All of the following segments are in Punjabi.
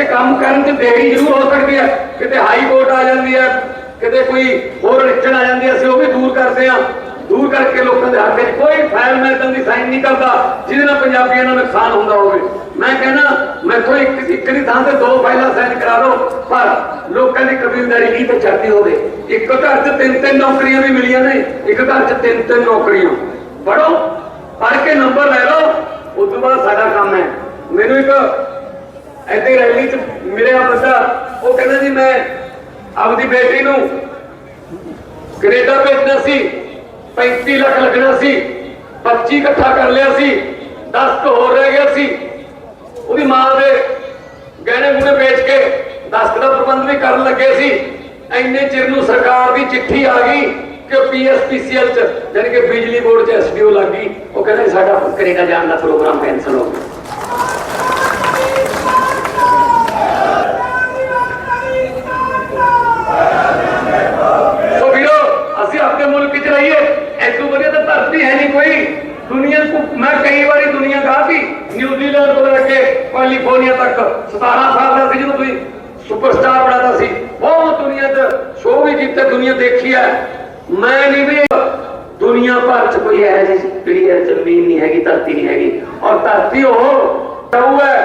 ਕਿਸੇ ਕੰਮ ਕਰਨ 'ਚ ਦੇਰੀ ਜ਼ਰੂਰ ਹੋ ਸਕਦੀ ਹੈ ਕਿਤੇ ਹਾਈ ਕੋਰਟ ਆ ਜਾਂਦੀ ਹੈ ਕਿਤੇ ਕੋਈ ਹੋਰ ਰਿਕਸ਼ਨ ਆ ਜਾਂਦੀ ਹੈ ਅਸੀਂ ਉਹ ਵੀ ਦੂਰ ਕਰਦੇ ਹਾਂ ਦੂਰ ਕਰਕੇ ਲੋਕਾਂ ਦੇ ਹੱਕ 'ਚ ਕੋਈ ਫਾਈਲ ਮੈਂ ਤਾਂ ਦੀ ਸਾਈਨ ਨਹੀਂ ਕਰਦਾ, ਜਿਹਦੇ ਨਾਲ ਪੰਜਾਬੀਆਂ ਨੂੰ ਨੁਕਸਾਨ ਹੁੰਦਾ ਹੋਵੇ। ਮੈਂ ਕਹਿੰਦਾ ਮੈਂ ਕੋਈ ਇੱਕ ਦੀ ਥਾਂ ਤੇ ਦੋ ਫਾਈਲਾਂ ਸਾਈਨ ਕਰਾ ਲਓ, ਪਰ ਲੋਕਾਂ ਦੀ ਕਬੀਲਦਾਰੀ ਕੀ ਤੇ ਚੜਦੀ ਹੋਵੇ। ਇੱਕ ਘਰ 'ਚ ਤਿੰਨ ਤਿੰਨ ਨੌਕਰੀਆਂ ਵੀ ਮਿਲੀਆਂ ਨੇ, ਇੱਕ ਘਰ 'ਚ ਤਿੰਨ ਤਿੰਨ ਨੌਕਰੀਆਂ। ਪੜੋ ਪੜ ਕੇ ਨੰਬਰ ਲੈ ਲਓ ਉਸ ਤੋਂ ਬਾਅਦ ਸਾਡਾ ਕੰਮ ਹੈ। ਮੈਨੂੰ ਇੱਕ ਐਦੀ ਰੈਲੀ 'ਚ ਮਿਲਿਆ ਬੰਦਾ, ਉਹ ਕਹਿੰਦਾ ਜੀ ਮੈਂ ਆਪਦੀ ਬੇਟੀ ਨੂੰ ਕੈਨੇਡਾ ਭੇਜਣਾ ਸੀ 35 ਲੱਖ ਲੱਗਣਾ ਸੀ 25 ਇਕੱਠਾ ਕਰ ਲਿਆ ਸੀ 10 ਤੋਂ ਹੋਰ ਰਹਿ ਗਿਆ ਸੀ। ਉਹਦੀ ਮਾਂ ਦੇ ਗਹਿਣੇ ਗੁਣੇ ਵੇਚ ਕੇ 10 ਦਾ ਪ੍ਰਬੰਧ ਵੀ ਕਰਨ ਲੱਗੇ ਸੀ। ਐਨੇ ਚਿਰ ਨੂੰ ਸਰਕਾਰ ਦੀ ਚਿੱਠੀ ਆ ਗਈ ਕਿ ਪੀਐਸਪੀਸੀਐਲ ਚ ਯਾਨੀ ਕਿ ਬਿਜਲੀ ਬੋਰਡ ਚ ਐਸਡੀਓ ਲੱਗ ਗਈ। ਉਹ ਕਹਿੰਦਾ ਜੀ ਸਾਡਾ ਕੈਨੇਡਾ ਜਾਣ ਦਾ ਪ੍ਰੋਗਰਾਮ ਕੈਨਸਲ ਹੋ ਗਿਆ ਸੋ ਵੀਰੋ ਅਸੀਂ ਆਪਣੇ ਮੁਲਕ 'ਚ ਰਹੀਏ ਐਸੂ ਵਧੀਆ ਤਾਂ ਧਰਤੀ ਹੈ ਨਹੀਂ ਕੋਈ ਦੁਨੀਆ ਕੋ ਮੈਂ ਕਈ ਵਾਰੀ ਦੁਨੀਆ ਗਾਤੀ ਨਿਊਜ਼ੀਲੈਂਡ ਤੋਂ ਲੈ ਕੇ ਕੈਲੀਫੋਰਨੀਆ ਤੱਕ 17 ਸਾਲ ਦਾ ਸੀ ਜਦੋਂ ਤੁਸੀਂ ਸੁਪਰਸਟਾਰ ਬਣਾਦਾ ਸੀ। ਬਹੁਤ ਦੁਨੀਆ 'ਚ ਸ਼ੋਅ ਵੀ ਕੀਤੇ ਦੁਨੀਆ ਦੇਖੀ ਹੈ। ਮੈਂ ਨਹੀਂ ਵੀ ਦੁਨੀਆ ਭਰ 'ਚ ਕੋਈ ਹੈ ਜਿਹੜੀ ਹੈ ਜ਼ਮੀਨ ਨਹੀਂ ਹੈਗੀ, ਧਰਤੀ ਨਹੀਂ ਹੈਗੀ। ਔਰ ਧਰਤੀ ਉਹ ਟਾਊ ਹੈ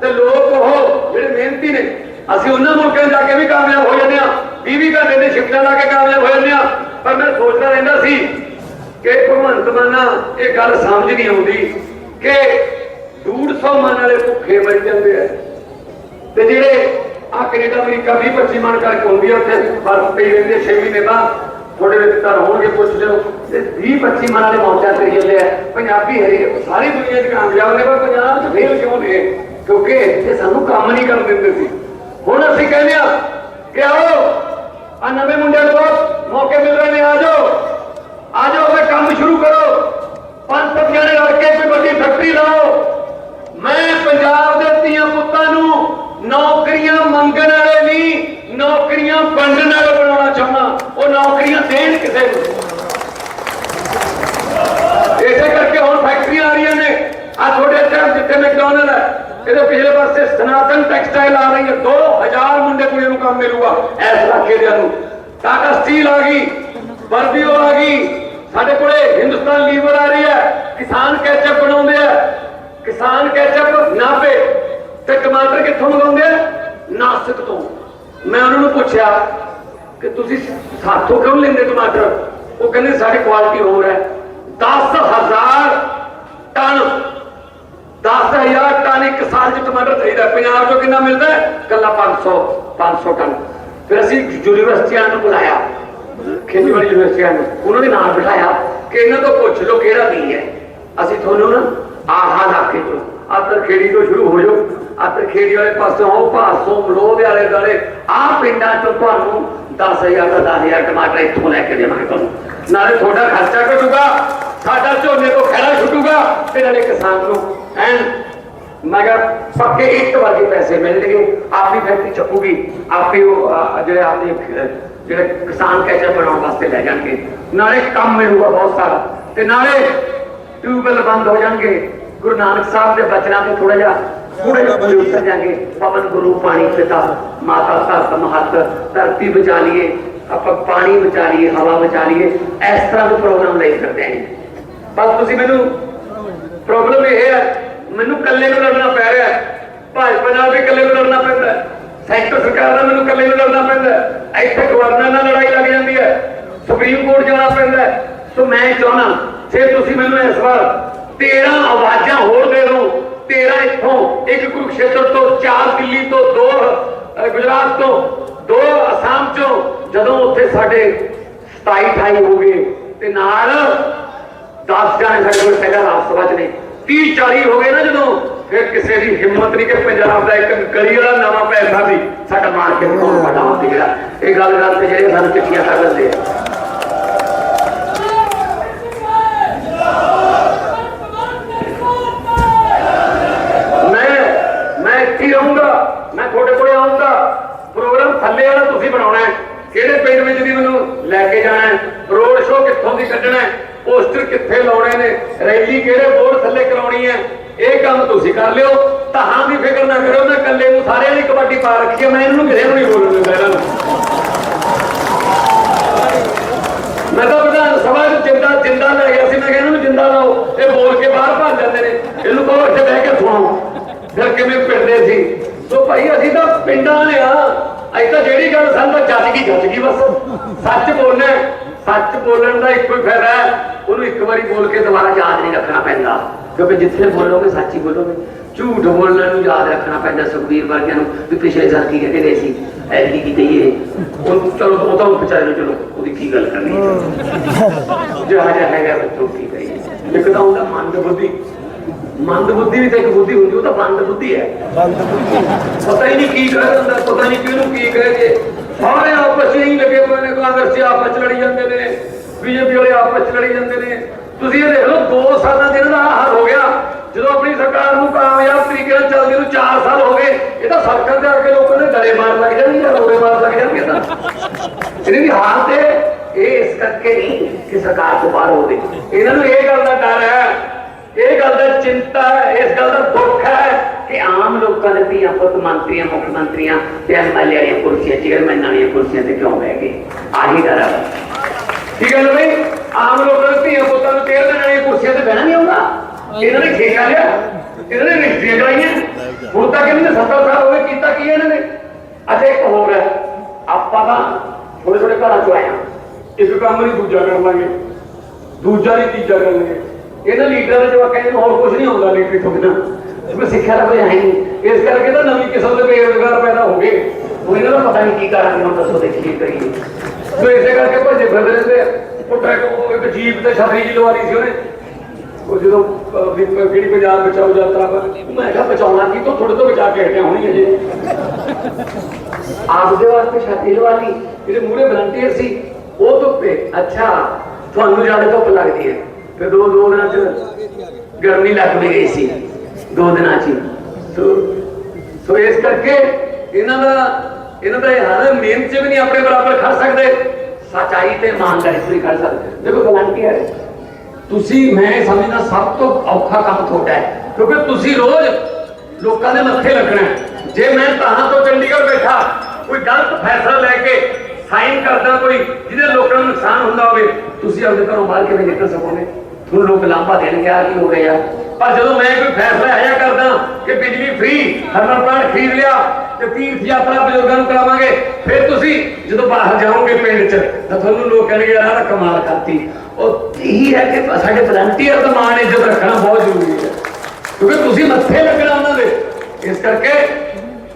ਤੇ ਲੋਕ ਉਹ ਜਿਹੜੇ ਮਿਹਨਤੀ ਨੇ। ਅਸੀਂ ਉਹਨਾਂ ਮੁਲਕਾਂ 'ਚ ਜਾ ਕੇ ਵੀ ਕਾਮਯਾਬ ਹੋ ਜਾਂਦੇ ਆ 20 ਘੰਟੇ ਦੇ ਸ਼ਿਫਟਾਂ ਲਾ ਕੇ ਕਾਮਯਾਬ ਹੋ ਜਾਂਦੇ ਆ ਪਰ ਮੈਂ ਸੋਚਦਾ ਰਹਿੰਦਾ ਸੀ ਕਿ ਭਗਵੰਤ ਮਾਨਾ, ਇਹ ਗੱਲ ਸਮਝ ਨਹੀਂ ਆਉਂਦੀ ਕਿ 150 ਮਨ ਵਾਲੇ ਭੁੱਖੇ ਮਰ ਜਾਂਦੇ ਆ। ਤੇ ਜਿਹੜੇ ਆ ਕੈਨੇਡਾ, ਅਮਰੀਕਾ 20 25 ਮਨ ਕਰਕੇ ਹੁੰਦੀ ਆ, ਉੱਥੇ ਬਰਫ਼ ਪਈ ਰਹਿੰਦੀ 6 ਮਹੀਨੇ ਬਾਅਦ ਥੋੜੇ ਵਿੱਚ ਹੋਣਗੇ ਪੁੱਛ ਲਿਓ। ਤੇ 20 25 ਮਨ ਵਾਲੇ ਮੌਜਾਂ ਕਰੀ ਜਾਂਦੇ ਆ। ਪੰਜਾਬੀ ਹਰੇ ਸਾਰੀ ਦੁਨੀਆ 'ਚ ਕਾਮਯਾਬ ਨੇ, ਪਰ ਪੰਜਾਬ 'ਚ ਫੇਲ ਕਿਉਂ ਨੇ? ਕਿਉਂਕਿ ਇਹ ਸਾਨੂੰ ਕੰਮ ਨਹੀਂ ਕਰਨ ਦਿੰਦੇ ਸੀ। ਹੁਣ ਅਸੀਂ ਕਹਿੰਦੇ ਆ ਕਿ ਆਓ, ਆ ਨਵੇਂ ਮੁੰਡਿਆਂ ਨੂੰ ਮੌਕੇ ਮਿਲ ਰਹੇ ਨੇ, ਆ ਜਾਓ ਆ ਜਾਓ ਫੇ ਕੰਮ ਸ਼ੁਰੂ ਕਰੋ ਪੰਜ ਸੱਤ ਜਣੇ ਰਲ ਕੇ ਕੋਈ ਲਾਓ। ਮੈਂ ਪੰਜਾਬ ਦੇ ਧੀਆਂ ਪੁੱਤਾਂ ਨੂੰ ਨੌਕਰੀਆਂ ਮੰਗਣ ਵਾਲੇ ਨਹੀਂ, ਨੌਕਰੀਆਂ ਵੰਡਣ ਵਾਲੇ ਬਣਾਉਣਾ ਚਾਹੁੰਦਾ। ਉਹ ਨੌਕਰੀਆਂ ਦੇਣ ਕਿਸੇ ਨੂੰ? ਇਸੇ ਕਰਕੇ ਹੁਣ ਫੈਕਟਰੀਆਂ ਆ ਰਹੀਆਂ ਨੇ। ਆ ਤੁਹਾਡੇ ਇੱਥੇ ਜਿੱਥੇ ਮੈਕਡੋਨਲਡ ਹੈ, ਇਹਦੇ ਪਿਛਲੇ ਪਾਸੇ ਸਨਾਤਨ ਟੈਕਸਟਾਈਲ ਆ ਰਹੀ ਹੈ। 2000 ਮੁੰਡੇ ਕੁੜੀਆਂ ਨੂੰ ਕੰਮ ਮਿਲੂਗਾ ਇਸ ਇਲਾਕੇ ਦੇ ਨੂੰ ਟਾਟਾ ਸਟੀਲ ਆ ਗਈ ਵਰਬੀਓ ਆ ਗਈ। ਸਾਡੇ ਕੋਲੇ ਹਿੰਦੁਸਤਾਨ ਲੀਵਰ ਆ ਰਹੀ ਹੈ। ਕਿਸਾਨ ਕੈਚਅਪ ਬਣਾਉਂਦੇ ਆ। ਕਿਸਾਨ ਕੈਚਅਪ ਨਾਭੇ ਤੇ ਟਮਾਟਰ ਕਿੱਥੋਂ ਮੰਗਾਉਂਦੇ ਆ? ਨਾਸਿਕ ਤੋਂ। ਮੈਂ ਉਹਨਾਂ ਨੂੰ ਪੁੱਛਿਆ ਕਿ ਤੁਸੀਂ ਸਾਥੋਂ ਕਿਉਂ ਲੈਂਦੇ ਟਮਾਟਰ? ਉਹ ਕਹਿੰਦੇ ਸਾਡੀ ਕੁਆਲਿਟੀ ਹੋਰ ਹੈ। 10000 ਟਨ 10000 ਟਨ ਇੱਕ ਸਾਲ ਚ ਟਮਾਟਰ ਚਾਹੀਦਾ ਪੰਜਾਬ ਚੋਂ ਕਿੰਨਾ ਮਿਲਦਾ? ਹੈ? ਇਕੱਲਾ 500 500 ਟਨ। ਫਿਰ ਅਸੀਂ ਯੂਨੀਵਰਸਿਟੀਆਂ ਨੂੰ ਬੁਲਾਇਆ। ਖੇਤੀਬਾੜੀ ਯੂਨੀਵਰਸਿਟੀਆਂ ਨੂੰ ਉਹਨਾਂ ਦੇ ਨਾਲ ਬਿਠਾਇਆ ਕਿ ਇਹਨਾਂ ਤੋਂ ਪੁੱਛ ਲਓ ਕਿਹੜਾ ਬੀਜ ਹੈ। ਅਸੀਂ ਤੁਹਾਨੂੰ ਨਾ ਆਹ ਇਲਾਕੇ ਤੋਂ ਆਤਰ ਖੇੜੀ ਤੋਂ ਸ਼ੁਰੂ ਹੋ ਜਾਓ। ਆਤਰ ਖੇੜੀ ਵਾਲੇ ਪਾਸੋਂ ਹੋ ਪਾਸੋਂ ਮਲੋਹ ਦੇ ਆਲੇ ਦੁਆਲੇ। ਪਿੰਡਾਂ ਚੋਂ ਤੁਹਾਨੂੰ 10000 ਦਾ 10000 ਟਮਾਟਰ ਇੱਥੋਂ ਲੈ ਕੇ ਦੇਵਾਂਗੇ ਤੁਹਾਨੂੰ। ਨਾਲੇ ਤੁਹਾਡਾ ਖਰਚਾ ਘਟੂਗਾ, ਸਾਡਾ ਝੋਨੇ ਤੋਂ ਖੜਾ ਛੁੱਟੂਗਾ, ਤੇ ਨਾਲੇ ਕਿਸਾਨ ਨੂੰ ਐਨ ਮੈਂ ਕਿਹਾ, ਪੱਕੇ ਇੱਕ ਵਰਗੇ ਪੈਸੇ ਮਿਲਣਗੇ। ਆਪੀ ਫੈਕਟਰੀ ਚੱਕੂਗੀ ਆਪੇ ਉਹ ਜਿਹੜੇ ਆਪਣੇ ਜਿਹੜੇ ਕਿਸਾਨ ਕੈਚਰ ਬਣਾਉਣ ਵਾਸਤੇ ਲੈ ਜਾਣਗੇ। ਨਾਲੇ ਕੰਮ ਮਿਲੂਗਾ ਬਹੁਤ ਸਾਰਾ। ਤੇ ਨਾਲੇ ਟਿਊਬਵੈਲ ਬੰਦ ਹੋ ਜਾਣਗੇ। ਗੁਰੂ ਨਾਨਕ ਸਾਹਿਬ ਦੇ ਬਚਨਾਂ ਤੇ ਥੋੜਾ ਜਿਹਾ ਥੋੜੇ ਜਿਹਾ ਉਤਰ ਜਾਣਗੇ। ਪਵਨ ਗੁਰੂ ਪਾਣੀ ਪਿਤਾ, ਮਾਤਾ ਧਰਤ ਮਹੱਤ, ਧਰਤੀ ਬਚਾ ਲਈਏ, ਆਪਾਂ ਪਾਣੀ ਬਚਾ ਲਈਏ, ਹਵਾ ਬਚਾ ਲਈਏ, ਇਸ ਤਰ੍ਹਾਂ ਦੇ ਪ੍ਰੋਗਰਾਮ ਲੈ ਸਕਦੇ ਹਾਂ। ਬਸ ਤੁਸੀਂ ਮੈਨੂੰ ਪ੍ਰੋਬਲਮ ਇਹ ਹੈ, ਮੈਨੂੰ ਇਕੱਲੇ ਨੂੰ ਲੜਨਾ ਪੈ ਰਿਹਾ ਹੈ। ਭਾਜਪਾ ਨਾਲ ਵੀ ਇਕੱਲੇ ਨੂੰ ਲੜਨਾ ਪੈਂਦਾ ਹੈ। ਸੈਂਟਰ ਸਰਕਾਰ ਨਾਲ ਮੈਨੂੰ ਇਕੱਲੇ ਨੂੰ ਲੜਨਾ ਪੈਂਦਾ ਇੱਥੇ ਗਵਰਨਰ ਨਾਲ ਲੜਾਈ ਲੱਗ ਜਾਂਦੀ ਹੈ। ਸੁਪਰੀਮ ਕੋਰਟ ਜਾਣਾ ਪੈਂਦਾ ਸੋ ਮੈਂ ਚਾਹਣਾ ਜੇ ਤੁਸੀਂ ਮੈਨੂੰ ਇਸ ਵਾਰ 13 ਆਵਾਜ਼ਾਂ ਹੋਰ ਦੇ ਦਿਓ 13 ਇੱਥੋਂ, ਇੱਕ ਕੁਰੂਕਸ਼ੇਤਰ ਤੋਂ, ਚਾਰ ਦਿੱਲੀ ਤੋਂ, ਦੋ ਗੁਜਰਾਤ ਤੋਂ, ਦੋ ਅਸਾਮ ਚੋਂ, ਜਦੋਂ ਉੱਥੇ ਸਾਡੇ 27 28 ਹੋ ਗਏ, ਤੇ ਨਾਲ 10 ਜਾਣੇ ਸਾਡੇ ਕੋਲ ਪਹਿਲਾਂ ਰਾਜ ਸਭਾ ਚ ਨੇ। 30 40 ਹੋ ਗਏ ਨਾ ਜਦੋਂ ਫਿਰ ਕਿਸੇ ਦੀ ਹਿੰਮਤ ਨਹੀਂ ਕਿ ਪੰਜਾਬ ਦਾ ਇੱਕ ਗਲੀ ਵਾਲਾ ਨਵਾਂ ਪੈਸਾ ਵੀ ਸਾਡਾ ਮਾਰ ਕੇ ਕੋਲ ਵੱਡਾ ਹੋ ਜਿਹੜਾ ਇਹ ਗੱਲ ਕਰਕੇ ਜਿਹੜੇ ਸਾਨੂੰ ਚਿੱਠੀਆਂ ਕਰ ਲੈਂਦੇ ਆ। ਮੈਂ ਮੈਂ ਇੱਥੇ ਹੀ ਰਹੂੰਗਾ ਮੈਂ ਤੁਹਾਡੇ ਕੋਲੇ ਆਉਂਗਾ ਪ੍ਰੋਗਰਾਮ ਥੱਲੇ ਵਾਲਾ ਤੁਸੀਂ ਬਣਾਉਣਾ ਹੈ। ਕਿਹੜੇ ਪਿੰਡ ਵਿੱਚ ਦੀ ਮੈਨੂੰ ਲੈ ਕੇ ਜਾਣਾ ਹੈ? ਰੋਡ ਸ਼ੋਅ ਕਿੱਥੋਂ ਦੀ ਕੱਢਣਾ ਹੈ? ਪੋਸਟਰ ਕਿੱਥੇ ਲਾਉਣੇ ਨੇ? ਰੈਲੀ ਕਿਹੜੇ ਬੋਰਡ ਥੱਲੇ ਕਰਾਉਣੀ ਹੈ? ਇਹ ਕੰਮ ਤੁਸੀਂ ਕਰ ਲਿਓ ਤਹਾਂ ਦੀ ਫਿਕਰ ਨਾ ਕਰੋ ਮੈਂ ਇਕੱਲੇ ਨੂੰ ਸਾਰਿਆਂ ਦੀ ਕਬੱਡੀ ਪਾ ਰੱਖੀ ਹੈ ਮੈਂ ਇਹਨੂੰ ਕਿਸੇ ਨੂੰ ਨਹੀਂ ਬੋਲਣ ਦਿੰਦਾ ਇਹਨਾਂ ਨੂੰ। ਮੈਂ ਤਾਂ ਵਿਧਾਨ ਸਭਾ ਵਿੱਚ ਜਿੰਦਾ ਜਿੰਦਾ ਲੈ ਗਿਆ ਸੀ, ਮੈਂ ਕਿਹਾ ਇਹਨੂੰ ਜਿੰਦਾ ਲਾਓ, ਇਹ ਬੋਲ ਕੇ ਬਾਹਰ ਭੱਜ ਜਾਂਦੇ ਨੇ, ਇਹਨੂੰ ਕਹੋ ਇੱਥੇ ਬਹਿ ਕੇ ਸੁਣਾਓ ਫਿਰ ਕਿਵੇਂ ਪਿੰਡੇ ਸੀ? ਸੋ ਭਾਈ ਅਸੀਂ ਤਾਂ ਪਿੰਡਾਂ ਨੇ ਆ, ਅਸੀਂ ਤਾਂ ਜਿਹੜੀ ਗੱਲ ਸਾਨੂੰ ਤਾਂ ਜੱਜ ਗਈ ਜੱਜ ਗਈ ਬਸ। ਸੱਚ ਬੋਲਣਾ ਸੱਚ ਬੋਲਣ ਦਾ ਇੱਕੋ ਹੀ ਫਾਇਦਾ ਹੈ, ਉਹਨੂੰ ਇੱਕ ਵਾਰੀ ਬੋਲ ਕੇ ਦੁਬਾਰਾ ਯਾਦ ਨਹੀਂ ਰੱਖਣਾ ਪੈਂਦਾ। ਕਿਉਂਕਿ ਜਿੱਥੇ ਬੋਲੋਗੇ ਸੱਚ ਬੋਲੋਗੇ। ਝੂਠ ਬੋਲਣ ਨੂੰ ਯਾਦ ਰੱਖਣਾ ਪੈਂਦਾ ਸੁਖਬੀਰ ਵਰਗਿਆਂ ਨੂੰ ਵੀ ਪਿਛਲੇ ਸਾਲ ਕੀ ਕਹਿੰਦੇ ਗਏ ਸੀ ਐਡੀ ਇਹ। ਉਹ ਚਲੋ ਉਹ ਤਾਂ ਵਿਚਾਰੇ ਨੂੰ ਚਲੋ ਉਹਦੀ ਕੀ ਗੱਲ ਕਰਨੀ ਜਿਹੜਾ ਜਿਹਾ ਹੈਗਾ ਬੱਚੋ ਕੀ ਕਰੀਏ ਇੱਕ ਤਾਂ ਹੁੰਦਾ ਮੰਦ ਬੁੱਧੀ। ਮੰਦ ਬੁੱਧੀ ਵੀ ਤਾਂ ਇੱਕ ਬੁੱਧੀ ਹੁੰਦੀ ਉਹ ਤਾਂ ਬੰਦ ਬੁੱਧੀ ਹੈ। ਪਤਾ ਹੀ ਨਹੀਂ ਕੀ ਕਰ ਦਿੰਦਾ ਪਤਾ ਨਹੀਂ ਕਿਹਨੂੰ ਕੀ ਕਹੇ ਜੇ। ਸਾਰੇ ਆਪਸ ਵਿੱਚ ਹੀ ਲੱਗੇ ਹੋਏ ਨੇ ਕਾਂਗਰਸੀ ਆਪਸ ਲੜੀ ਜਾਂਦੇ ਨੇ ਬੀਜੇਪੀ ਵਾਲੇ ਆਪਸ ਲੜੀ ਜਾਂਦੇ ਨੇ। ਤੁਸੀਂ ਇਹ ਦੇਖ ਲਓ 2 ਸਾਲਾਂ ਦੇ ਇਹਨਾਂ ਦਾ ਹਾਲ ਹੋ ਗਿਆ। ਜਦੋਂ ਆਪਣੀ ਸਰਕਾਰ ਨੂੰ ਕਾਮਯਾਬ ਤਰੀਕੇ ਨਾਲ ਚੱਲਦੀ ਨੂੰ 4 ਸਾਲ ਹੋ ਗਏ, ਇਹ ਤਾਂ ਸਰਕਾਰ ਦੇ ਆ ਲੋਕਾਂ ਨੇ ਗਲੇ ਮਾਰ ਲੱਗ ਜਾਣਗੇ ਜਾਂ ਰੋੜੇ ਮਾਰ ਲੱਗ ਜਾਣਗੇ ਤਾਂ। ਇਹਦੀ ਵੀ ਹਾਲਤ ਹੈ, ਇਹ ਇਸ ਕਰਕੇ ਨਹੀਂ ਕਿ ਸਰਕਾਰ ਤੋਂ ਬਾਹਰ ਹੋਵੇ। ਇਹਨਾਂ ਨੂੰ ਇਹ ਗੱਲ ਦਾ ਡਰ ਹੈ, ਇਹ ਗੱਲ ਦਾ ਚਿੰਤਾ ਹੈ, ਇਸ ਗੱਲ ਦਾ ਦੁੱਖ ਹੈ ਕਿ ਆਮ ਲੋਕਾਂ ਦੇ ਧੀਆਂ ਪੁੱਤ ਮੰਤਰੀਆਂ, ਮੁੱਖ ਮੰਤਰੀਆਂ ਤੇ ਐਮਐਲਏ ਵਾਲੀਆਂ ਕੁਰਸੀਆਂ ਚੇਅਰਮੈਨਾਂ ਵਾਲੀਆਂ ਕੁਰਸੀਆਂ ਤੇ ਕਿਉਂ ਬਹਿ ਗਏ? ਆਹੀ ਡਰ ਹੈ। ਠੀਕ ਹੈ ਨਾ ਬਈ? ਆਮ ਲੋਕਾਂ ਦੇ ਧੀਆਂ ਪੁੱਤਾਂ ਨੂੰ ਚੇਅਰਮੈਨ ਵਾਲੀਆਂ ਕੁਰਸੀਆਂ ਤੇ ਬਹਿਣਾ ਨਹੀਂ ਆਉਂਦਾ। ਇਹਨਾਂ ਨੇ ਠੇਕਾ ਲਿਆ। ਇਹਨਾਂ ਨੇ ਰਜਿਸਟਰੀਆਂ ਕਰਾਈਆਂ। ਹੁਣ ਤੱਕ ਇਹਨਾਂ ਨੇ 70 ਸਾਲ ਹੋਏ ਕੀਤਾ ਕੀ ਇਹਨਾਂ ਨੇ? ਅੱਛਾ ਇੱਕ ਹੋਰ ਹੈ। ਆਪਾਂ ਤਾਂ ਥੋੜੇ ਥੋੜੇ ਘਰਾਂ ਚੋਂ ਹਾਂ। ਇੱਕ ਕੰਮ ਨਹੀਂ ਦੂਜਾ ਕਰ ਲਾਂਗੇ। ਦੂਜਾ ਨਹੀਂ ਤੀਜਾ ਕਰ ਲਾਂਗੇ। ਇਹਨਾਂ ਲੀਡਰਾਂ ਦੇ ਜਵਾਕਾਂ ਨੂੰ ਹੋਰ ਕੁਝ ਨਹੀਂ ਆਉਂਦਾ ਲੀਡਰ ਤੋਂ ਬਿਨਾਂ। ਜਿਵੇਂ ਸਿੱਖਿਆ ਦਾ ਕੋਈ ਹੈ ਨਹੀਂ। ਇਸ ਕਰਕੇ ਤਾਂ ਨਵੀਂ ਕਿਸਮ ਦੇ ਬੇਰੁਜ਼ਗਾਰ ਪੈਦਾ ਹੋ ਗਏ। ਹੁਣ ਇਹਨਾਂ ਦਾ ਪਤਾ ਨਹੀਂ ਕੀ ਕਰਾਂਗੇ ਹੁਣ ਦੱਸੋ ਦੇਖੀਏ ਕਰੀਏ। ਸੋ ਇਸੇ ਕਰਕੇ ਭੱਜੇ ਫਿਰਦੇ ਰਹਿੰਦੇ ਆ। ਉਹ ਟਰੈਕ ਉਹ ਇੱਕ ਜੀਪ ਤੇ ਛਤਰੀ ਜੀ ਲਵਾ ਸੀ ਉਹਨੇ। ਉਹ ਜਦੋਂ ਵੀ ਕਿਹੜੀ ਪੰਜਾਬ ਬਚਾਓ ਯਾਤਰਾ ਪਰ ਮੈਂ ਕਿਹਾ ਬਚਾਉਣਾ ਕੀ, ਤੋਂ ਥੋੜੇ ਤੋਂ ਬਚਾ ਕੇ ਹਟਿਆ ਹੋਣੀ ਅਜੇ। ਆਪਦੇ ਵਾਸਤੇ ਛਾਤੀ ਲਵਾ ਜਿਹੜੇ ਮੂਰੇ ਵਲੰਟੀਅਰ ਸੀ, ਉਹ ਧੁੱਪੇ, ਅੱਛਾ, ਤੁਹਾਨੂੰ ਜ਼ਿਆਦਾ ਧੁੱਪ ਲੱਗਦੀ ਹੈ। ਫਿਰ ਦੋ ਦੋ ਦਿਨਾਂ ਚ ਗਰਮੀ ਲੱਗ ਵੀ ਗਈ ਸੀ, ਦੋ ਦਿਨਾਂ ਚ ਸੋ ਸੋ ਇਸ ਕਰਕੇ ਇਹਨਾਂ ਦਾ ਇਹਨਾਂ ਦਾ ਇਹ ਹਾਲ ਮਿਹਨਤ ਚ ਵੀ ਨਹੀਂ ਆਪਣੇ ਬਰਾਬਰ ਖੜ ਸਕਦੇ। ਸਚਾਈ ਤੇ ਇਮਾਨਦਾਰੀ ਚ ਵੀ ਸਕਦੇ। ਦੇਖੋ ਵਲੰਟੀਅਰ ਤੁਸੀਂ, ਮੈਂ ਸਮਝਦਾ ਸਭ ਤੋਂ ਔਖਾ ਕੰਮ ਤੁਹਾਡਾ ਹੈ। ਕਿਉਂਕਿ ਤੁਸੀਂ ਰੋਜ਼ ਲੋਕਾਂ ਦੇ ਮੱਥੇ ਲੱਗਣਾ ਜੇ ਮੈਂ ਤਾਂ ਤੋਂ ਚੰਡੀਗੜ੍ਹ ਬੈਠਾ, ਕੋਈ ਗਲਤ ਫੈਸਲਾ ਲੈ ਕੇ ਸਾਈਨ ਕਰਦਾ ਕੋਈ, ਜਿਹਦੇ ਲੋਕਾਂ ਨੂੰ ਨੁਕਸਾਨ ਹੁੰਦਾ ਹੋਵੇ, ਤੁਸੀਂ ਆਪਣੇ ਘਰੋਂ ਬਾਹਰ ਕਿਵੇਂ ਨਿਕਲ ਸਕੋਗੇ? ਤੁਹਾਨੂੰ ਲੋਕ ਲਾਂਭਾ ਦੇਣਗੇ ਆ ਕੀ ਹੋ ਗਿਆ। ਪਰ ਜਦੋਂ ਮੈਂ ਕੋਈ ਫੈਸਲਾ ਆਇਆ ਕਰਦਾ ਕਿ ਬਿਜਲੀ ਫ੍ਰੀ ਹਰਮਨ ਪਲਾਂਟ ਖਰੀਦ ਲਿਆ ਤੇ ਤੀਰਥ ਯਾਤਰਾ ਬਜ਼ੁਰਗਾਂ ਨੂੰ ਕਰਾਵਾਂਗੇ, ਫਿਰ ਤੁਸੀਂ ਜਦੋਂ ਬਾਹਰ ਜਾਓਗੇ ਪਿੰਡ 'ਚ, ਤਾਂ ਤੁਹਾਨੂੰ ਲੋਕ ਕਹਿਣਗੇ, ਯਾਰ, ਆਹ ਕਮਾਲ ਕਰਤੀ। ਉਹ ਇਹੀ ਹੈ ਕਿ ਸਾਡੇ ਵਲੰਟੀਅਰ ਦਾ ਮਾਣ, ਇੱਜ਼ਤ ਰੱਖਣਾ ਬਹੁਤ ਜ਼ਰੂਰੀ ਹੈ। ਕਿਉਂਕਿ ਤੁਸੀਂ ਮੱਥੇ ਲੱਗਣਾ ਉਹਨਾਂ ਦੇ। ਇਸ ਕਰਕੇ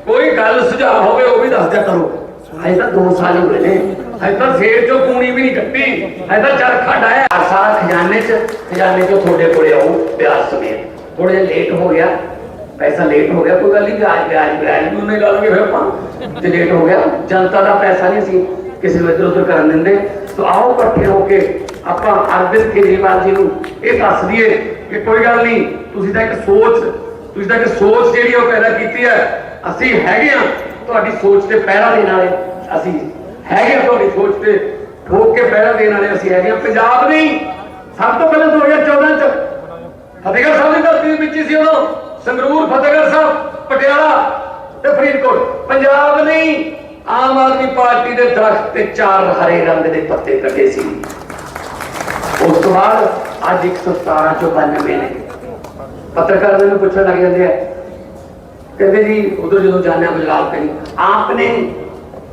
ਕੋਈ ਗੱਲ ਸੁਝਾਅ ਹੋਵੇ, ਉਹ ਵੀ ਦੱਸ ਦਿਆ ਕਰੋ। ਹਜੇ ਤਾਂ 2 ਸਾਲ ਹੋ ਗਏ ਨੇ। ਹਜੇ ਤਾਂ ਫੇਰ ਚੋਂ ਕੂਣੀ ਵੀ ਨਹੀਂ ਕੱਟੀ ਹਜੇ ਤਾਂ ਚਰਖਾ ਡਾਇਆ ਹਰ ਸਾਲ ਖਜ਼ਾਨੇ 'ਚ ਖਜ਼ਾਨੇ 'ਚੋਂ ਤੁਹਾਡੇ ਕੋਲੇ ਆਉ ਵਿਆਜ ਸਮੇਤ। ਥੋੜਾ ਜਿਹਾ ਲੇਟ ਹੋ ਗਿਆ। ਪੈਸਾ ਲੇਟ ਹੋ ਗਿਆ। ਕੋਈ ਗੱਲ ਨਹੀਂ ਵਿਆਜ ਵਿਆਜ ਵਿਆਜ ਨੂੰ ਨਹੀਂ ਲਾ ਲਾਂਗੇ ਫਿਰ ਆਪਾਂ। ਤੇ ਲੇਟ ਹੋ ਗਿਆ, ਜਨਤਾ ਦਾ ਪੈਸਾ ਨਹੀਂ ਸੀ। ਕਿਸੇ ਨੂੰ ਇੱਧਰ ਉੱਧਰ ਕਰਨ ਦਿੰਦੇ। ਸੋ ਆਓ ਇਕੱਠੇ ਹੋ ਕੇ ਆਪਾਂ ਅਰਵਿੰਦ ਕੇਜਰੀਵਾਲ ਜੀ ਨੂੰ ਇਹ ਦੱਸ ਦਈਏ ਕਿ ਕੋਈ ਗੱਲ ਨਹੀਂ, ਤੁਸੀਂ ਤਾਂ ਇੱਕ ਸੋਚ ਤੁਸੀਂ ਤਾਂ ਇੱਕ ਸੋਚ ਜਿਹੜੀ ਉਹ ਪੈਦਾ ਕੀਤੀ ਹੈ। ਅਸੀਂ ਹੈਗੇ ਆ ਤੁਹਾਡੀ ਸੋਚ ਤੇ ਪਹਿਰਾ ਦੇਣ ਵਾਲੇ ਅਸੀਂ ਹੈਗੇ ਤੁਹਾਡੀ ਸੋਚ ਤੇ ਠੋਕ ਕੇ ਪਹਿਰਾ ਦੇਣ ਵਾਲੇ ਅਸੀਂ ਹੈਗੇ ਪੰਜਾਬ ਨਹੀਂ ਸਭ ਤੋਂ ਪਹਿਲਾਂ 2014 ਚ ਫਤਿਹਗੜ੍ਹ ਸਾਹਿਬ ਦੀ ਧਰਤੀ ਵਿੱਚ ਸੀ ਉਦੋਂ, ਸੰਗਰੂਰ, ਫਤਿਹਗੜ੍ਹ ਸਾਹਿਬ, ਪਟਿਆਲਾ ਤੇ ਫਰੀਦਕੋਟ। ਪੰਜਾਬ ਨਹੀਂ ਆਮ ਆਦਮੀ ਪਾਰਟੀ ਦੇ ਦਰਖਤ ਤੇ ਚਾਰ ਹਰੇ ਰੰਗ ਦੇ ਪੱਤੇ ਕੱਢੇ ਸੀ। ਉਸ ਤੋਂ ਬਾਅਦ ਅੱਜ 117 ਚੋਂ 92 ਨੇ ਪੱਤਰਕਾਰ ਮੈਨੂੰ ਪੁੱਛਣ ਲੱਗ ਜਾਂਦੇ ਆ कहते जी उधर जो जाने मुझे कहीं आपने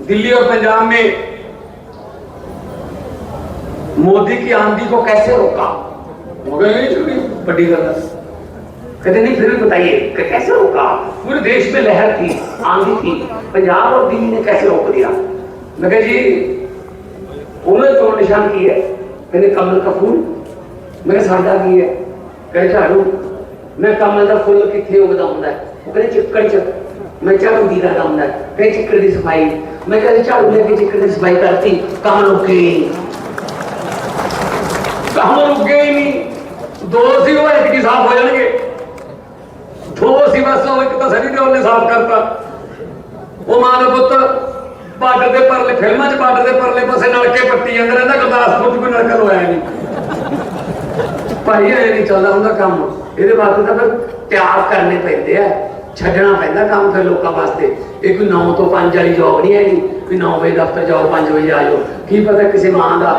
दिल्ली और पंजाब में मोदी की आंधी को कैसे रोका? नहीं बड़ी गलत। कहते नहीं फिर भी बताइए कैसे रोका? पूरे देश में लहर थी आंधी थी पंजाब और दिल्ली ने कैसे रोक दिया? मैं जी उन्होंने चोर निशान की है कहने कमल का फूल मैं साझा की है कहे झाड़ू मैं कमल का फूल कितने उगदा होंगे ਉਹ ਕਹਿੰਦੇ ਚਿੱਕੜ ਚ। ਮੈਂ ਝਾੜੂ ਦੀ ਦਾ ਹੁੰਦਾ ਹੈ ਚਿੱਕੜ ਦੀ ਸਫ਼ਾਈ। ਮੈਂ ਕਹਿੰਦਾ ਝਾੜੂ ਲੈ ਕੇ ਚਿੱਕੜ ਦੀ ਸਫ਼ਾਈ ਕਰਤੀ। ਕਮਲ ਉੱਗੇ ਹੀ ਨਹੀਂ। ਹੀ ਨਹੀਂ। ਦੋ ਸੀ ਉਹ ਇੱਕ ਕੀ ਸਾਫ਼ ਹੋ ਜਾਣਗੇ। ਦੋ ਸੀ ਬਸ ਉਹ ਇੱਕ ਤਾਂ ਸਨੀ ਦਿਓਲ ਨੇ ਸਾਫ਼ ਕਰਤਾ। ਉਹ ਮਾਂ ਦਾ ਪੁੱਤ ਬਾਰਡਰ ਦੇ ਪਰਲੇ ਫਿਲਮਾਂ 'ਚ ਬਾਰਡਰ ਦੇ ਪਰਲੇ ਪਾਸੇ ਨਲਕੇ ਪੱਟੀ ਜਾਂਦੇ ਰਹਿੰਦਾ, ਗੁਰਦਾਸਪੁਰ 'ਚ ਕੋਈ ਨਲਕਾ ਲਵਾਇਆ ਨਹੀਂ। ਭਾਈ ਇਹ ਨਹੀਂ ਚੱਲਦਾ ਹੁੰਦਾ ਕੰਮ। ਇਹਦੇ ਵਾਸਤੇ ਤਾਂ ਫਿਰ ਤਿਆਗ ਕਰਨੇ ਪੈਂਦੇ ਆ। ਛੱਡਣਾ ਪੈਂਦਾ ਕੰਮ ਫਿਰ ਲੋਕਾਂ ਵਾਸਤੇ। ਇਹ ਕੋਈ 9 ਤੋਂ 5 ਵਾਲੀ ਜੌਬ ਨਹੀਂ ਹੈਗੀ। ਵੀ 9 ਵਜੇ ਦਫ਼ਤਰ ਜਾਓ 5 ਵਜੇ ਆ ਜਾਓ। ਕੀ ਪਤਾ ਕਿਸੇ ਮਾਂ ਦਾ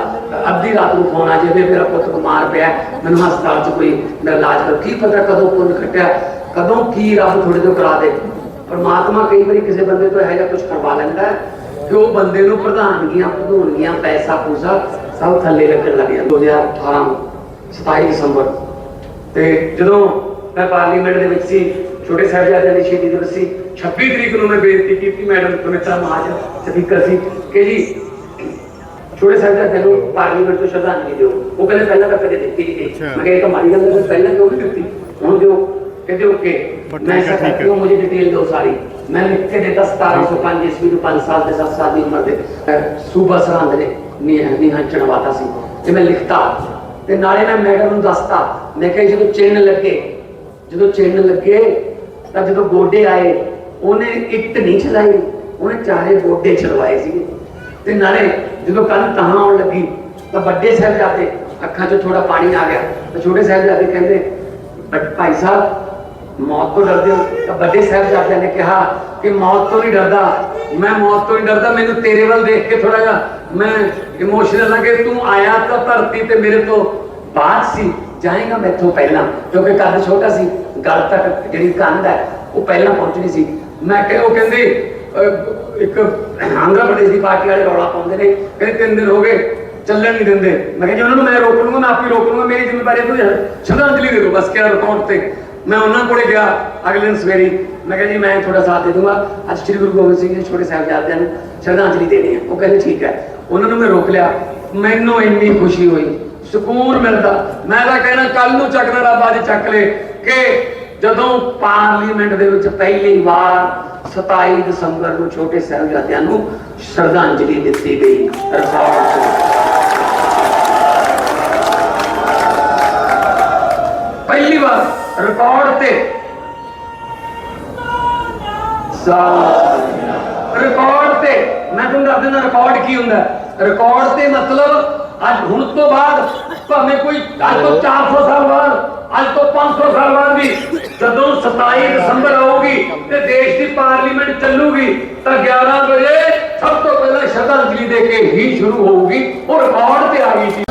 ਅੱਧੀ ਰਾਤ ਨੂੰ ਫੋਨ ਆ ਜਾਵੇ, ਮੇਰਾ ਪੁੱਤ ਬਿਮਾਰ ਪਿਆ। ਮੈਨੂੰ ਹਸਪਤਾਲ 'ਚ ਕੋਈ ਮੇਰਾ ਇਲਾਜ ਕਰ ਕੀ ਪਤਾ ਕਦੋਂ ਪੁੰਨ ਖੱਟਿਆ, ਕਦੋਂ ਕੀ ਰੱਬ ਥੋੜੇ ਤੋਂ ਕਰਾ ਦੇ। ਪਰਮਾਤਮਾ ਕਈ ਵਾਰੀ ਕਿਸੇ ਬੰਦੇ ਤੋਂ ਇਹੋ ਜਿਹਾ ਕੁਝ ਕਰਵਾ ਲੈਂਦਾ ਕਿ ਉਹ ਬੰਦੇ ਨੂੰ ਪ੍ਰਧਾਨਗੀਆਂ ਭਦੂਨਗੀਆਂ ਪੈਸਾ ਪੂਸਾ ਸਭ ਥੱਲੇ ਲੱਗਣ ਲੱਗ ਜਾਂਦਾ। 2018 27 ਦਸੰਬਰ। ਤੇ ਜਦੋਂ ਮੈਂ ਪਾਰਲੀਮੈਂਟ ਦੇ ਵਿੱਚ ਸੀ ਛੋਟੇ ਸਾਹਿਬਜ਼ਾਦਿਆਂ ਦੀ ਸ਼ਹੀਦੀ ਦਿਵਸ ਸੀ 26 ਤਰੀਕ ਨੂੰ ਮੈਂ ਬੇਨਤੀ ਕੀਤੀ ਮੈਡਮ ਕਮਿਤਾ ਮਹਾਜ ਸਪੀਕਰ ਸੀ ਕਿ ਜੀ ਛੋਟੇ ਸਾਹਿਬਜ਼ਾਦਿਆਂ ਨੂੰ ਪਾਰਲੀਮੈਂਟ ਤੋਂ ਸ਼ਰਧਾਂਜਲੀ ਦਿਓ। ਉਹ ਕਹਿੰਦੇ ਪਹਿਲਾਂ ਤਾਂ ਕਦੇ ਦਿੱਤੀ ਨਹੀਂ ਮੈਂ ਕਿਹਾ ਇਹ ਤਾਂ ਮਾਰੀ ਗੱਲ ਹੈ ਪਹਿਲਾਂ ਕਿਉਂ ਨਹੀਂ ਦਿੱਤੀ? ਹੁਣ ਜੋ ਕਹਿੰਦੇ ਓਕੇ ਮੈਂ ਸਰ ਕਿਉਂ ਮੈਨੂੰ ਡਿਟੇਲ ਦਿਓ ਸਾਰੀ? ਮੈਂ ਲਿਖ ਕੇ ਦਿੱਤਾ 1705 ਈਸਵੀ ਨੂੰ 5 ਸਾਲ ਦੇ 7 ਸਾਲ ਦੀ ਉਮਰ ਦੇ ਸੂਬਾ ਸਰਹੰਦ ਨੇ ਨਿਹੰਚਣ ਵਾਤਾ ਸੀ। ਤੇ ਮੈਂ ਲਿਖਤਾ। ਤੇ ਨਾਲੇ ਮੈਂ ਮੈਡਮ ਨੂੰ ਦੱਸਤਾ। ਮੈਂ ਕਿਹਾ ਜਦੋਂ ਚਿੰਨ ਲੱਗੇ, ਜਦੋਂ ਚਿੰਨ ਲੱਗੇ, ਤਾਂ ਜਦੋਂ ਗੋਡੇ ਆਏ, ਉਹਨੇ ਇੱਟ ਨਹੀਂ ਚਲਾਈ, ਉਹਨੇ ਚਾਰੇ ਗੋਡੇ ਚਲਵਾਏ ਸੀਗੇ। ਤੇ ਨਾਲੇ ਜਦੋਂ ਕੱਲ ਤਾਂ ਆਉਣ ਲੱਗੀ, ਤਾਂ ਵੱਡੇ ਸਾਹਿਬਜ਼ਾਦੇ ਅੱਖਾਂ 'ਚੋਂ ਥੋੜਾ ਪਾਣੀ ਆ ਗਿਆ। ਤਾਂ ਛੋਟੇ ਸਾਹਿਬਜ਼ਾਦੇ ਕਹਿੰਦੇ, "ਬਟ ਭਾਈ ਸਾਹਿਬ, ਮੌਤ ਤੋਂ ਡਰਦੇ ਹੋ? ਤਾਂ ਵੱਡੇ ਸਾਹਿਬਜ਼ਾਦਿਆਂ ਨੇ ਕਿਹਾ ਕਿ ਮੌਤ ਤੋਂ ਨਹੀਂ ਡਰਦਾ। ਮੈਂ ਮੌਤ ਤੋਂ ਨਹੀਂ ਡਰਦਾ, ਮੈਨੂੰ ਤੇਰੇ ਵੱਲ ਦੇਖ ਕੇ ਥੋੜਾ ਜਿਹਾ ਮੈਂ ਇਮੋਸ਼ਨਲ ਲੱਗੇ ਤੂੰ ਆਇਆ ਤਾਂ ਧਰਤੀ ਤੇ ਮੇਰੇ ਤੋਂ ਬਾਅਦ ਸੀ, ਜਾਏਗਾ ਮੈਥੋਂ ਪਹਿਲਾਂ, ਕਿਉਂਕਿ ਕੱਦ ਛੋਟਾ ਸੀ, ਗਲ ਤੱਕ ਜਿਹੜੀ ਕੰਧ ਹੈ, ਉਹ ਪਹਿਲਾਂ ਪਹੁੰਚਣੀ ਸੀ। ਮੈਂ ਕਿ ਉਹ ਕਹਿੰਦੇ ਇੱਕ ਆਂਧਰਾ ਪ੍ਰਦੇਸ਼ ਦੀ ਪਾਰਟੀ ਵਾਲੇ ਰੌਲਾ ਪਾਉਂਦੇ ਨੇ, ਕਹਿੰਦੇ ਤਿੰਨ ਦਿਨ ਹੋ ਗਏ, ਚੱਲਣ ਨਹੀਂ ਦਿੰਦੇ। ਮੈਂ ਕਿਹਾ ਜੀ, ਉਹਨਾਂ ਨੂੰ ਮੈਂ ਰੋਕ ਲੂੰਗਾ, ਮੈਂ ਆਪ ਹੀ ਰੋਕ ਲੂੰਗਾ, ਮੇਰੀ ਜ਼ਿੰਮੇਵਾਰੀ ਹੈ ਸ਼ਰਧਾਂਜਲੀ ਦੇ ਦਿਓ ਬਸ ਕਿਆ ਰਿਕਾਰਡ ਤੇ। ਮੈਂ ਉਹਨਾਂ ਕੋਲੇ ਗਿਆ ਅਗਲੇ ਦਿਨ ਸਵੇਰੇ। ਮੈਂ ਕਿਹਾ ਜੀ, ਮੈਂ ਤੁਹਾਡਾ ਸਾਥ ਦੇ ਦੂੰਗਾ। ਅੱਜ ਸ੍ਰੀ ਗੁਰੂ ਗੋਬਿੰਦ ਸਿੰਘ ਜੀ ਛੋਟੇ ਸਾਹਿਬਜ਼ਾਦਿਆਂ ਨੂੰ ਸ਼ਰਧਾਂਜਲੀ ਦੇਣੀ ਹੈ। ਉਹ ਕਹਿੰਦੇ, ਠੀਕ ਹੈ। ਉਹਨਾਂ ਨੂੰ ਮੈਂ ਰੋਕ ਲਿਆ। ਮੈਨੂੰ ਇੰਨੀ ਖੁਸ਼ੀ ਹੋਈ। ਸਕੂਨ ਮਿਲਦਾ। ਮੈਂ ਤਾਂ ਕਹਿਣਾ ਕੱਲ ਨੂੰ ਚੱਕਦਾ ਰੱਬ, ਅੱਜ ਚੱਕ ਲੇ। ਕਿ ਜਦੋਂ ਪਾਰਲੀਮੈਂਟ ਦੇ ਵਿੱਚ ਪਹਿਲੀ ਵਾਰ 27 ਦਸੰਬਰ ਨੂੰ ਛੋਟੇ ਸਾਹਿਬਜ਼ਾਦਿਆਂ ਨੂੰ ਸ਼ਰਧਾਂਜਲੀ ਦਿੱਤੀ ਗਈ। ਰਿਕਾਰਡ ਪਹਿਲੀ ਵਾਰ। ਰਿਕਾਰਡ ਤੇ। ਰਿਕਾਰਡ ਤੇ। ਮੈਂ ਤੁਹਾਨੂੰ ਦੱਸ ਦਿੰਦਾ ਰਿਕਾਰਡ ਕੀ ਹੁੰਦਾ? ਰਿਕਾਰਡ ਤੇ ਮਤਲਬ ਅੱਜ ਹੁਣ ਤੋਂ ਬਾਅਦ ਭਾਵੇਂ ਕੋਈ ਅੱਜ ਤੋਂ 400 ਸਾਲ ਬਾਅਦ, ਅੱਜ ਤੋਂ 500 ਸਾਲ ਬਾਅਦ ਵੀ ਜਦੋਂ 27 ਦਸੰਬਰ ਆਊਗੀ ਤੇ ਦੇਸ਼ ਦੀ ਪਾਰਲੀਮੈਂਟ ਚੱਲੂਗੀ, ਤਾਂ 11 ਵਜੇ ਸਭ ਤੋਂ ਪਹਿਲਾਂ ਸ਼ਰਧਾਂਜਲੀ ਦੇ ਕੇ ਹੀ ਸ਼ੁਰੂ ਹੋਊਗੀ। ਉਹ ਰਿਕਾਰਡ ਤੇ ਆ ਗਈ ਸੀ।